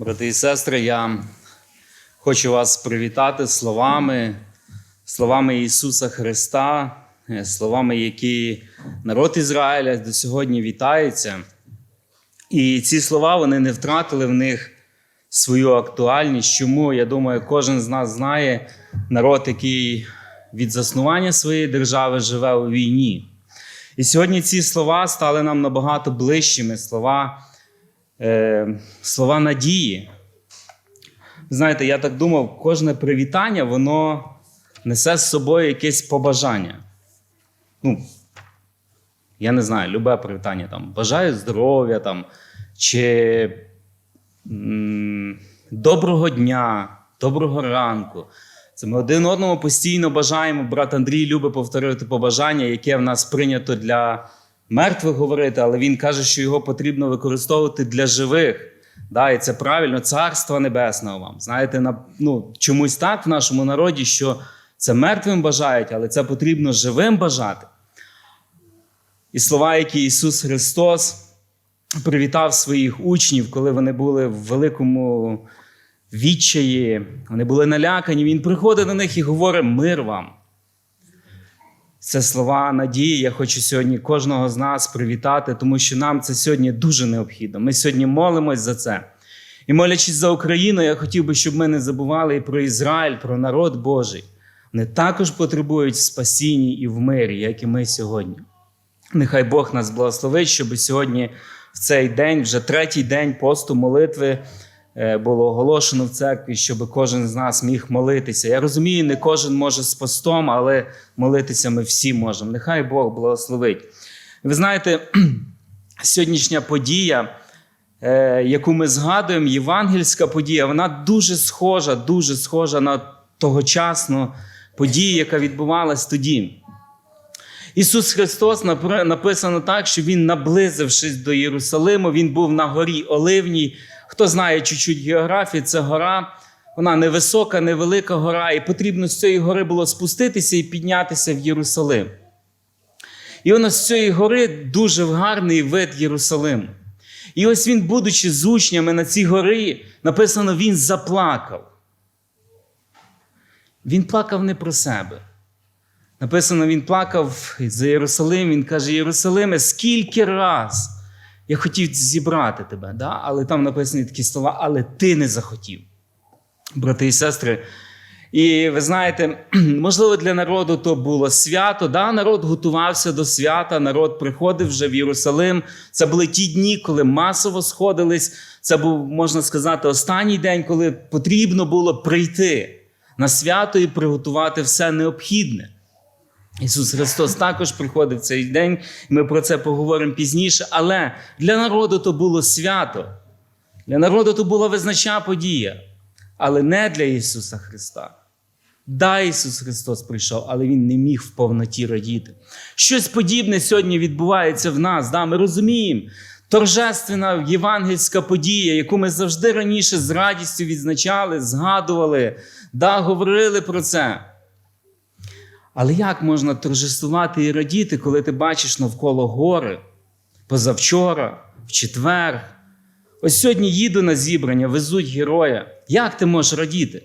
Брати і сестри, я хочу вас привітати словами, словами Ісуса Христа, е, словами, які народ Ізраїля до сьогодні вітається. І ці слова вони не втратили в них свою актуальність. Чому, я думаю, кожен з нас знає народ, який від заснування своєї держави живе у війні. І сьогодні ці слова стали нам набагато ближчими слова, е, слова надії. Знаєте, я так думав, кожне привітання, воно несе з собою якесь побажання. Ну, я не знаю, любе привітання там. Бажаю здоров'я там, чи м, доброго дня, доброго ранку. Це ми один одному постійно бажаємо. Брат Андрій любить повторювати побажання, яке в нас прийнято для мертвих говорити, але він каже, що його потрібно використовувати для живих. Да, і це правильно, царство небесного вам. Знаєте, на, ну, чомусь так в нашому народі, що це мертвим бажають, але це потрібно живим бажати. І слова, які Ісус Христос привітав своїх учнів, коли вони були в великому відчаї, вони були налякані. Він приходить до них і говорить: мир вам. Це слова надії. Я хочу сьогодні кожного з нас привітати, тому що нам це сьогодні дуже необхідно. Ми сьогодні молимось за це. І молячись за Україну, я хотів би, щоб ми не забували і про Ізраїль, про народ Божий. Вони також потребують в спасінні і в мирі, як і ми сьогодні. Нехай Бог нас благословить, щоб сьогодні в цей день, вже третій день посту молитви, було оголошено в церкві, щоб кожен з нас міг молитися. Я розумію, не кожен може з постом, але молитися ми всі можемо. Нехай Бог благословить. Ви знаєте, сьогоднішня подія, е, яку ми згадуємо, євангельська подія, вона дуже схожа, дуже схожа на тогочасну подію, яка відбувалась тоді. Ісус Христос написано так, що Він, наблизившись до Єрусалиму, Він був на горі Оливній. Хто знає чуть-чуть географії, це гора, вона невисока, невелика гора, і потрібно з цієї гори було спуститися і піднятися в Єрусалим. І воно з цієї гори дуже гарний вид Єрусалиму. І ось він, будучи з учнями на цій горі, написано, він заплакав. Він плакав не про себе. Написано, він плакав за Єрусалим. Він каже: Єрусалиме, скільки раз я хотів зібрати тебе, да? але там написані такі слова, але ти не захотів, брати і сестри. І ви знаєте, можливо, для народу то було свято. Да? Народ готувався до свята, народ приходив вже в Єрусалим. Це були ті дні, коли масово сходились. Це був, можна сказати, останній день, коли потрібно було прийти на свято і приготувати все необхідне. Ісус Христос також приходив цей день, ми про це поговоримо пізніше. Але для народу то було свято, для народу то була визначна подія, але не для Ісуса Христа. Да, Ісус Христос прийшов, але Він не міг в повноті радіти. Щось подібне сьогодні відбувається в нас. Да? Ми розуміємо, торжественна євангельська подія, яку ми завжди раніше з радістю відзначали, згадували, да, говорили про це. Але як можна торжествувати і радіти, коли ти бачиш навколо гори позавчора, в четвер? Ось сьогодні їду на зібрання, везуть героя. Як ти можеш радіти?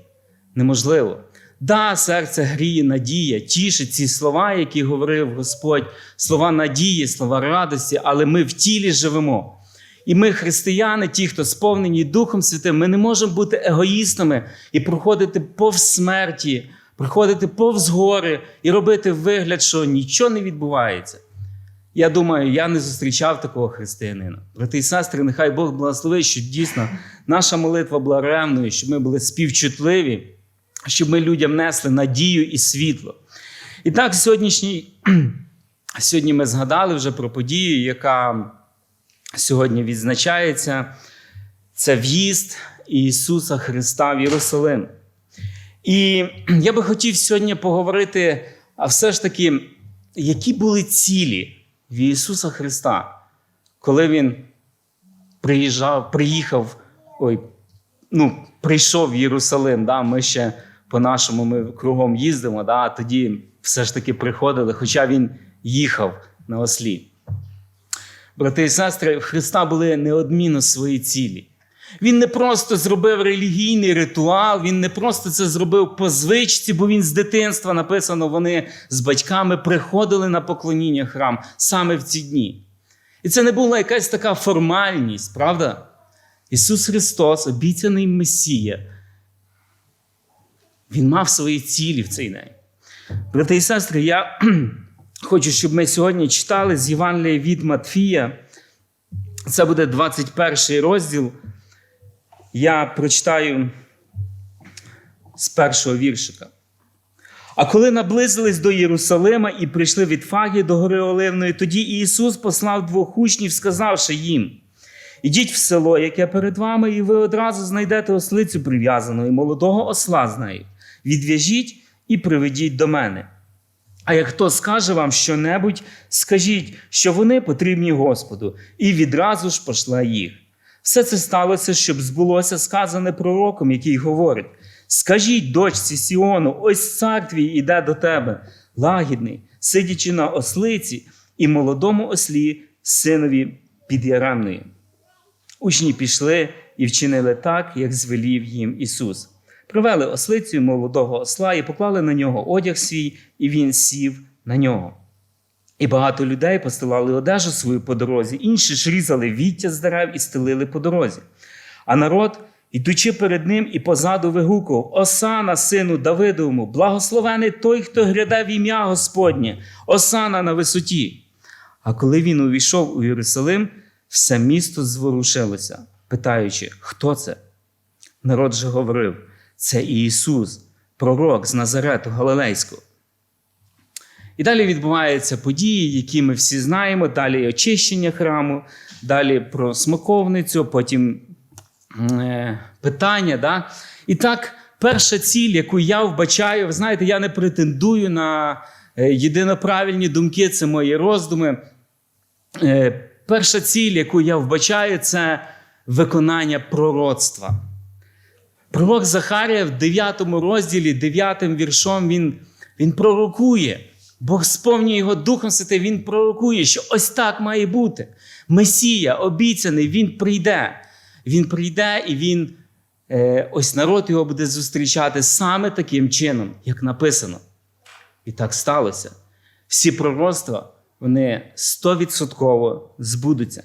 Неможливо. Да, серце гріє, надія, тішить ці слова, які говорив Господь, слова надії, слова радості, але ми в тілі живемо. І ми, християни, ті, хто сповнені Духом Святим, ми не можемо бути егоїстами і проходити повз смерті, проходити повз гори і робити вигляд, що нічого не відбувається. Я думаю, я не зустрічав такого християнина. Брати і сестри, нехай Бог благословить, що дійсно наша молитва була ревною, щоб ми були співчутливі, щоб ми людям несли надію і світло. І так, сьогоднішній, сьогодні ми згадали вже про подію, яка сьогодні відзначається. Це в'їзд Ісуса Христа в Єрусалим. І я би хотів сьогодні поговорити, а все ж таки, які були цілі в Ісуса Христа, коли Він приїжджав, приїхав, ой, ну, прийшов в Єрусалим. Да? Ми ще по-нашому ми кругом їздимо, да? а тоді все ж таки приходили, хоча Він їхав на ослі. Брати і сестри, в Христа були неодмінно свої цілі. Він не просто зробив релігійний ритуал, він не просто це зробив по звичці, бо він з дитинства написано, вони з батьками приходили на поклоніння храм саме в ці дні. І це не була якась така формальність, правда? Ісус Христос, обіцяний Месія, Він мав свої цілі в цей день. Брати і сестри, я хочу, щоб ми сьогодні читали з Євангелія від Матфія. Це буде 21 розділ. Я прочитаю з першого віршика. А коли наблизились до Єрусалима і прийшли від Фагі до гори Оливної, тоді Ісус послав двох учнів, сказавши їм: Ідіть в село, яке перед вами, і ви одразу знайдете ослицю прив'язану і молодого осла з нею. Відв'яжіть і приведіть до мене. А як хто скаже вам щонебудь, скажіть, що вони потрібні Господу, і відразу ж пошле їх. Все це сталося, щоб збулося сказане пророком, який говорить: Скажіть, дочці Сіону, ось цар твій іде до тебе, лагідний, сидячи на ослиці і молодому ослі, синові підяремної. Учні пішли і вчинили так, як звелів їм Ісус. Привели ослицю молодого осла і поклали на нього одяг свій, і він сів на нього. І багато людей постилали одежу свою по дорозі, інші ж різали віття з дерев і стелили по дорозі. А народ, ідучи перед ним і позаду вигукував: Осана, сину Давидовому, благословений той, хто гряде в ім'я Господнє, Осана на висоті. А коли він увійшов у Єрусалим, все місто зворушилося, питаючи, хто це? Народ же говорив: це Ісус, пророк з Назарету Галилейського. І далі відбуваються події, які ми всі знаємо. Далі очищення храму, далі про смоковницю, потім е, питання. Да? І так, перша ціль, яку я вбачаю, ви знаєте, я не претендую на е, єдиноправильні думки, це мої роздуми. Е, перша ціль, яку я вбачаю, це виконання пророцтва. Пророк Захарія в 9 розділі, 9 віршом, він, він пророкує. Бог сповнює його Духом Святим, Він пророкує, що ось так має бути. Месія обіцяний, Він прийде. Він прийде і він, е, ось народ його буде зустрічати саме таким чином, як написано. І так сталося. Всі пророцтва, вони стовідсотково збудуться.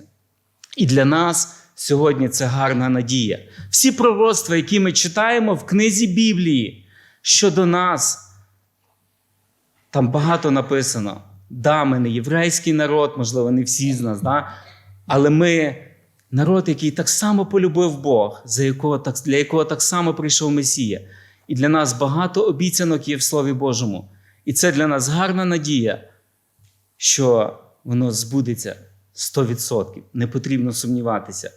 І для нас сьогодні це гарна надія. Всі пророцтва, які ми читаємо в книзі Біблії щодо нас. Там багато написано. Да, ми не єврейський народ, можливо, не всі з нас, да? але ми народ, який так само полюбив Бог, за якого, так, для якого так само прийшов Месія. І для нас багато обіцянок є в Слові Божому. І це для нас гарна надія, що воно збудеться 100%. Не потрібно сумніватися.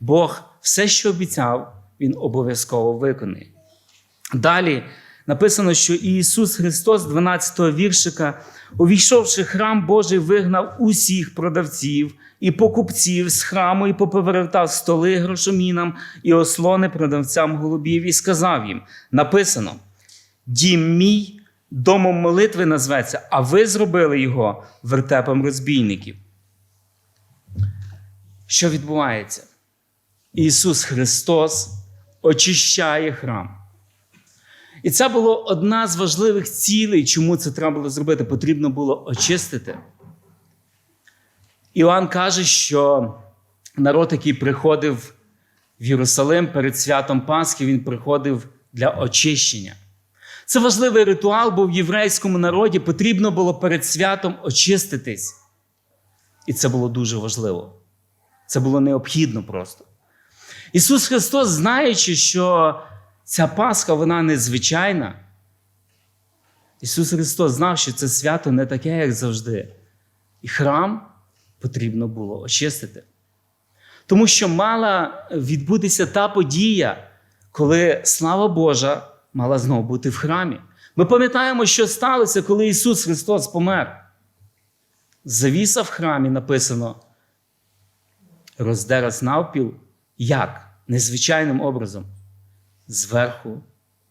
Бог все, що обіцяв, Він обов'язково виконує. Далі написано, що Ісус Христос, 12 віршика, увійшовши храм Божий, вигнав усіх продавців і покупців з храму, і поповертав столи грошомінам і ослони продавцям голубів, і сказав їм: написано: Дім мій домом молитви назветься, а ви зробили його вертепом розбійників. Що відбувається? Ісус Христос очищає храм. І це була одна з важливих цілей, чому це треба було зробити. Потрібно було очистити. Іоанн каже, що народ, який приходив в Єрусалим перед святом Пасхи, він приходив для очищення. Це важливий ритуал, бо в єврейському народі потрібно було перед святом очиститись. І це було дуже важливо. Це було необхідно просто. Ісус Христос, знаючи, що ця Пасха вона незвичайна. Ісус Христос знав, що це свято не таке, як завжди. І храм потрібно було очистити. Тому що мала відбутися та подія, коли слава Божа мала знову бути в храмі. Ми пам'ятаємо, що сталося, коли Ісус Христос помер. Завіса в храмі написано, роздерась навпіл, як? Незвичайним образом зверху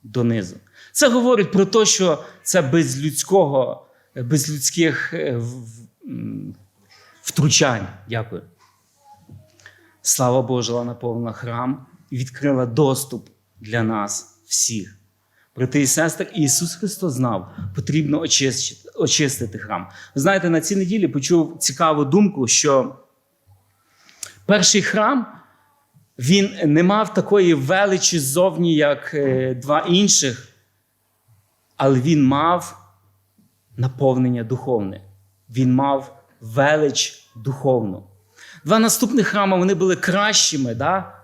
донизу. Це говорить про те, що це без людського, без людських е, втручань. Дякую. Слава Божа наповнила храм, і відкрила доступ для нас всіх. Брати і сестри, Ісус Христос знав, потрібно очистити, очистити храм. Ви знаєте, на цій неділі почув цікаву думку, що перший храм він не мав такої величі ззовні, як е, два інших, але він мав наповнення духовне. Він мав велич духовну. Два наступних храми вони були кращими, да?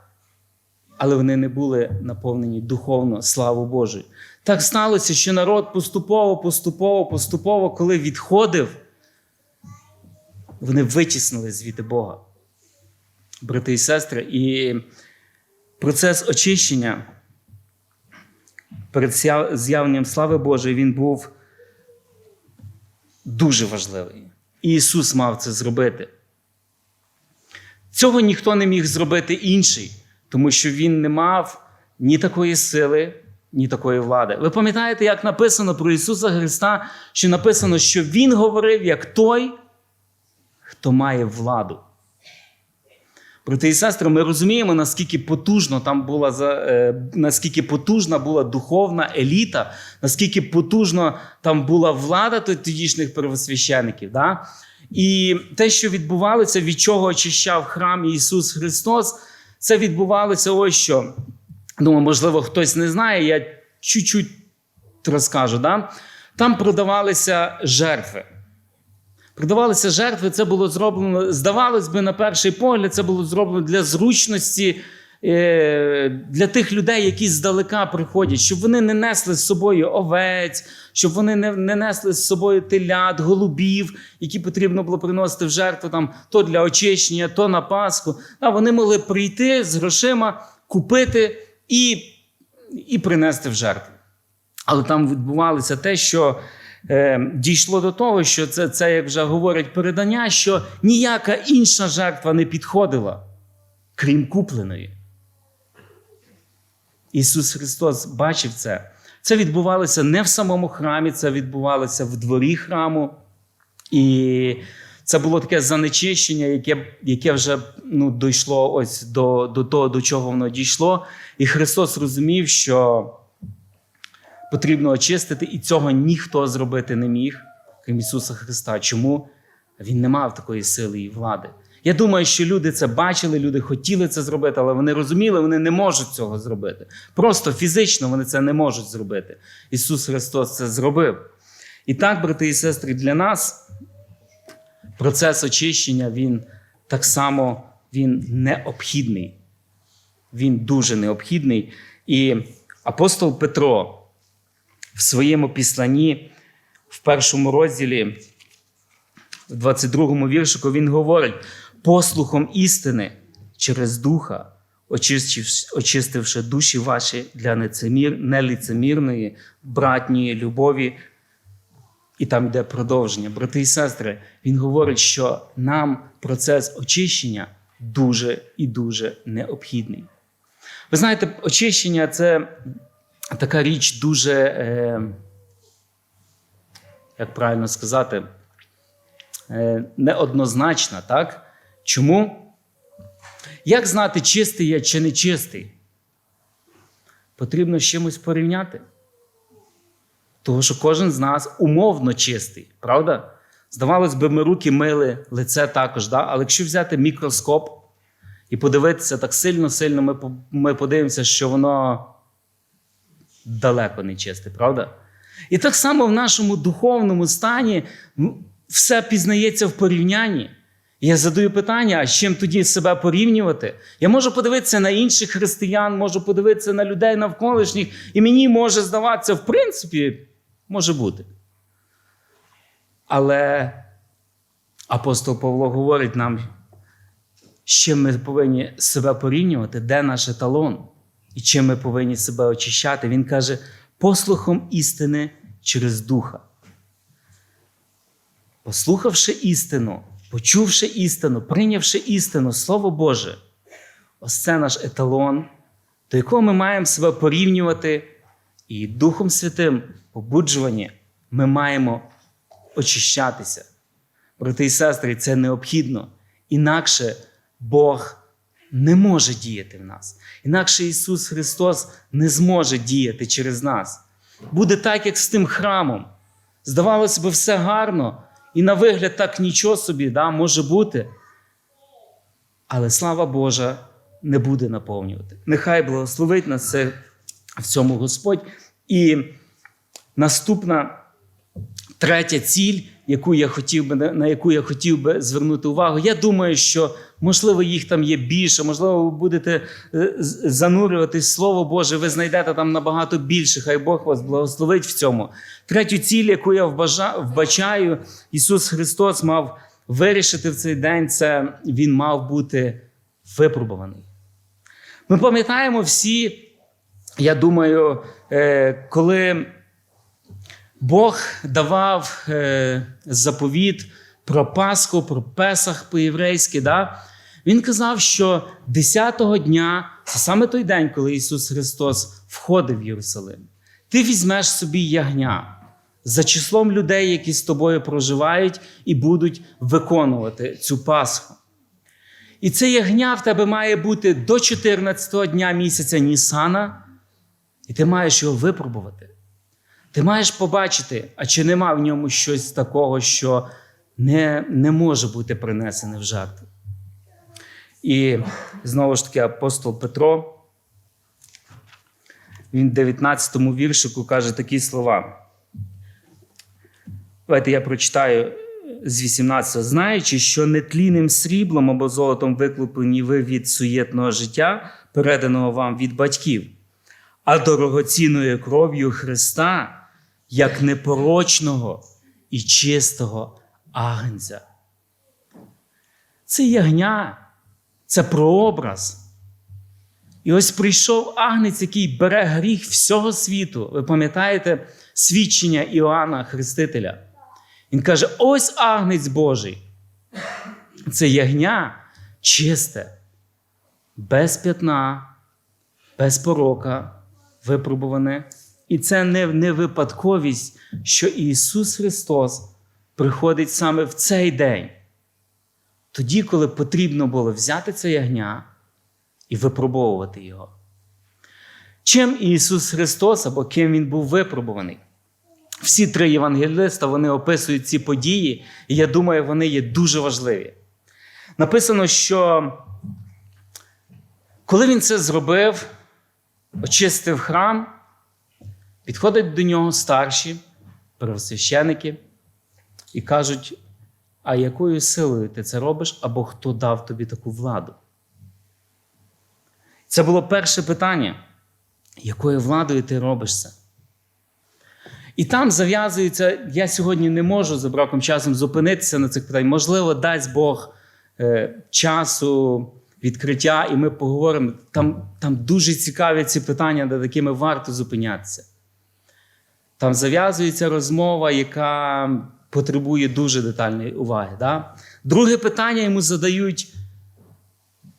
але вони не були наповнені духовно, славу Божою. Так сталося, що народ поступово, поступово, поступово, коли відходив, вони витіснили звідти Бога. Брати і сестри, і процес очищення перед з'явленням слави Божої він був дуже важливий. І Ісус мав це зробити. Цього ніхто не міг зробити інший, тому що Він не мав ні такої сили, ні такої влади. Ви пам'ятаєте, як написано про Ісуса Христа, що написано, що Він говорив як той, хто має владу. Брати і сестри, ми розуміємо, наскільки потужно там була е, наскільки потужна була духовна еліта, наскільки потужно там була влада тодішніх первосвящеників. Да? І те, що відбувалося, від чого очищав храм Ісус Христос, це відбувалося ось що. Думаю, можливо, хтось не знає, я чуть-чуть розкажу. Да? Там продавалися жертви. Продавалися жертви, це було зроблено, здавалось би, на перший погляд, це було зроблено для зручності е, для тих людей, які здалека приходять, щоб вони не несли з собою овець, щоб вони не не несли з собою телят, голубів, які потрібно було приносити в жертву там, то для очищення, то на Пасху. А вони могли прийти з грошима, купити і, і принести в жертву. Але там відбувалося те, що е, дійшло до того, що це, це, як вже говорять передання, що ніяка інша жертва не підходила, крім купленої. Ісус Христос бачив це. Це відбувалося не в самому храмі, це відбувалося в дворі храму. І це було таке занечищення, яке яке вже ну, дійшло ось до до того, до чого воно дійшло. І Христос розумів, що потрібно очистити, і цього ніхто зробити не міг, крім Ісуса Христа. Чому? Він не мав такої сили і влади. Я думаю, що люди це бачили, люди хотіли це зробити, але вони розуміли, вони не можуть цього зробити. Просто фізично вони це не можуть зробити. Ісус Христос це зробив. І так, брати і сестри, для нас процес очищення, він так само він необхідний. Він дуже необхідний. І апостол Петро в своєму післанні в першому розділі, в 22 му віршику, він говорить: послухом істини через духа, очистивши душі ваші для нецемір, неліцемірної, братньої любові. І там йде продовження. Брати і сестри, він говорить, що нам процес очищення дуже і дуже необхідний. Ви знаєте, очищення це така річ дуже, е, як правильно сказати, е, неоднозначна, так? Чому? Як знати, чистий я чи не чистий? Потрібно з чимось порівняти. Тому що кожен з нас умовно чистий, правда? Здавалось би, ми руки мили, лице також. Да? Але якщо взяти мікроскоп і подивитися так сильно-сильно, ми ми подивимося, що воно далеко не чисте, правда? І так само в нашому духовному стані все пізнається в порівнянні. Я задаю питання, а з чим тоді себе порівнювати? Я можу подивитися на інших християн, можу подивитися на людей навколишніх, і мені може здаватися, в принципі, може бути. Але апостол Павло говорить нам, з чим ми повинні себе порівнювати, де наш еталон, і чим ми повинні себе очищати. Він каже, послухом істини через духа. Послухавши істину, почувши істину, прийнявши істину, Слово Боже, ось це наш еталон, до якого ми маємо себе порівнювати, і Духом Святим, побуджувані, ми маємо очищатися. Брати і сестри, це необхідно. Інакше Бог не може діяти в нас. Інакше Ісус Христос не зможе діяти через нас. Буде так, як з тим храмом. Здавалося б, все гарно, і на вигляд так нічого собі да, може бути. Але слава Божа не буде наповнювати. Нехай благословить нас це в цьому Господь. І наступна третя ціль, яку я хотів би, на яку я хотів би звернути увагу. Я думаю, що можливо їх там є більше, можливо, ви будете е, занурюватись Слово Боже, ви знайдете там набагато більше. Хай Бог вас благословить в цьому. Третю ціль, яку я вбачаю, Ісус Христос мав вирішити в цей день, це Він мав бути випробуваний. Ми пам'ятаємо всі, я думаю, е, коли Бог давав е, заповіт про Пасху, про Песах по-єврейськи. Да? Він казав, що 10-го дня, це саме той день, коли Ісус Христос входив в Єрусалим, ти візьмеш собі ягня за числом людей, які з тобою проживають і будуть виконувати цю Пасху. І це ягня в тебе має бути до 14-го дня місяця Нісана, і ти маєш його випробувати. Ти маєш побачити, а чи нема в ньому щось такого, що не, не може бути принесене в жертву. І знову ж таки, апостол Петро, він в 19 віршику каже такі слова. Давайте я прочитаю з 18. Знаючи, що нетлінним сріблом або золотом виклупені ви від суєтного життя, переданого вам від батьків, а дорогоцінною кров'ю Христа, як непорочного і чистого агнця. Це ягня, це прообраз. І ось прийшов агнець, який бере гріх всього світу. Ви пам'ятаєте свідчення Іоанна Хрестителя? Він каже: ось агнець Божий. Це ягня чисте, без п'ятна, без порока, випробуване. І це не, не випадковість, що Ісус Христос приходить саме в цей день. Тоді, коли потрібно було взяти це ягня і випробовувати його. Чим Ісус Христос або ким Він був випробуваний? Всі три євангелиста вони описують ці події, і я думаю, вони є дуже важливі. Написано, що коли він це зробив, очистив храм, підходять до нього старші первосвященики і кажуть: а якою силою ти це робиш, або хто дав тобі таку владу? Це було перше питання. Якою владою ти робиш це? І там зав'язується, я сьогодні не можу за браком часом зупинитися на цих питаннях. Можливо, дасть Бог е, часу, відкриття, і ми поговоримо. Там, там дуже цікаві ці питання, над якими варто зупинятися. Там зав'язується розмова, яка потребує дуже детальної уваги. Да? Друге питання йому задають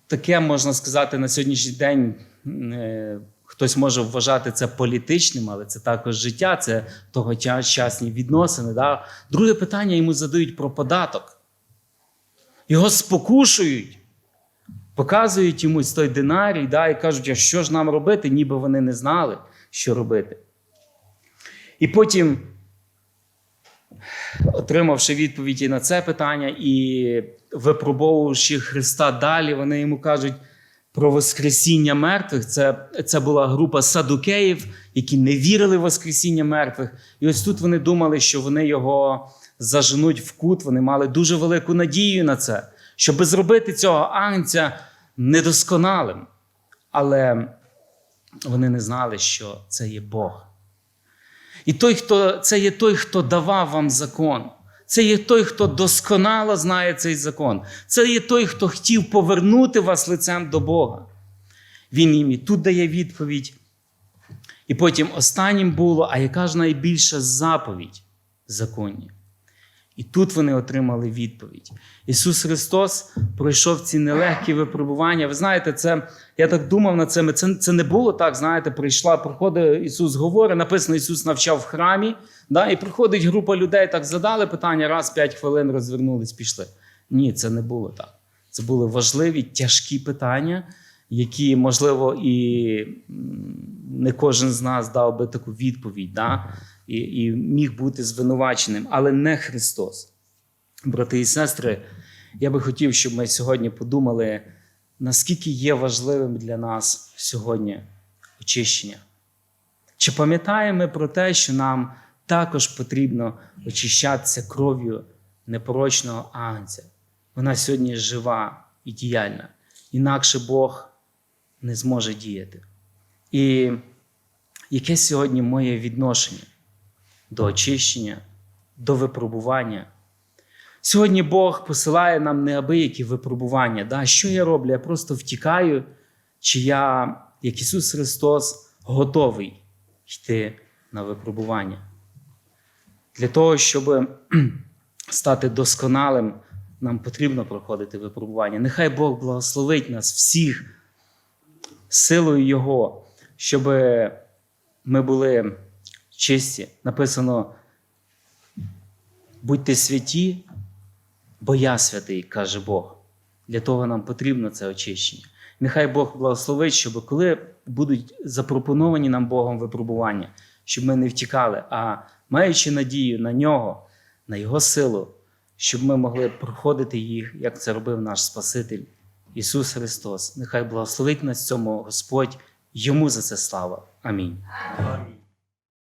таке, можна сказати, на сьогоднішній день. е, Хтось може вважати це політичним, але це також життя, це тогочасні відносини. Да? Друге питання йому задають про податок. Його спокушують, показують йому той динарій да, і кажуть, а що ж нам робити, ніби вони не знали, що робити. І потім, отримавши відповіді на це питання і випробовувавши Христа далі, вони йому кажуть про Воскресіння мертвих. Це, це була група садукеїв, які не вірили в Воскресіння мертвих. І ось тут вони думали, що вони його заженуть в кут. Вони мали дуже велику надію на це, щоб зробити цього агнця недосконалим. Але вони не знали, що це є Бог. І той, хто, це є той, хто давав вам закон. Це є той, хто досконало знає цей закон. Це є той, хто хотів повернути вас лицем до Бога. Він їм і тут дає відповідь. І потім останнім було, а яка ж найбільша заповідь в законі? І тут вони отримали відповідь. Ісус Христос пройшов ці нелегкі випробування. Ви знаєте, це я так думав над цим. Це, це не було так. Знаєте, прийшла, приходить Ісус говорить, написано, Ісус навчав в храмі, да, і приходить група людей, так задали питання, раз п'ять хвилин розвернулись, пішли. Ні, це не було так. Це були важливі, тяжкі питання, які, можливо, і не кожен з нас дав би таку відповідь, да? І, і міг бути звинуваченим, але не Христос. Брати і сестри, я би хотів, щоб ми сьогодні подумали, наскільки є важливим для нас сьогодні очищення. Чи пам'ятаємо ми про те, що нам також потрібно очищатися кров'ю непорочного агнця? Вона сьогодні жива і діяльна. Інакше Бог не зможе діяти. І яке сьогодні моє відношення до очищення, до випробування? Сьогодні Бог посилає нам неабиякі випробування. Да? Що я роблю? Я просто втікаю, чи я, як Ісус Христос, готовий йти на випробування. Для того, щоб стати досконалим, нам потрібно проходити випробування. Нехай Бог благословить нас всіх силою Його, щоб ми були чисті. Написано: будьте святі, бо я святий, каже Бог. Для того нам потрібно це очищення. Нехай Бог благословить, щоб коли будуть запропоновані нам Богом випробування, щоб ми не втікали, а маючи надію на нього, на Його силу, щоб ми могли проходити їх, як це робив наш Спаситель Ісус Христос. Нехай благословить нас цьому Господь, йому за це слава. Амінь. Амінь.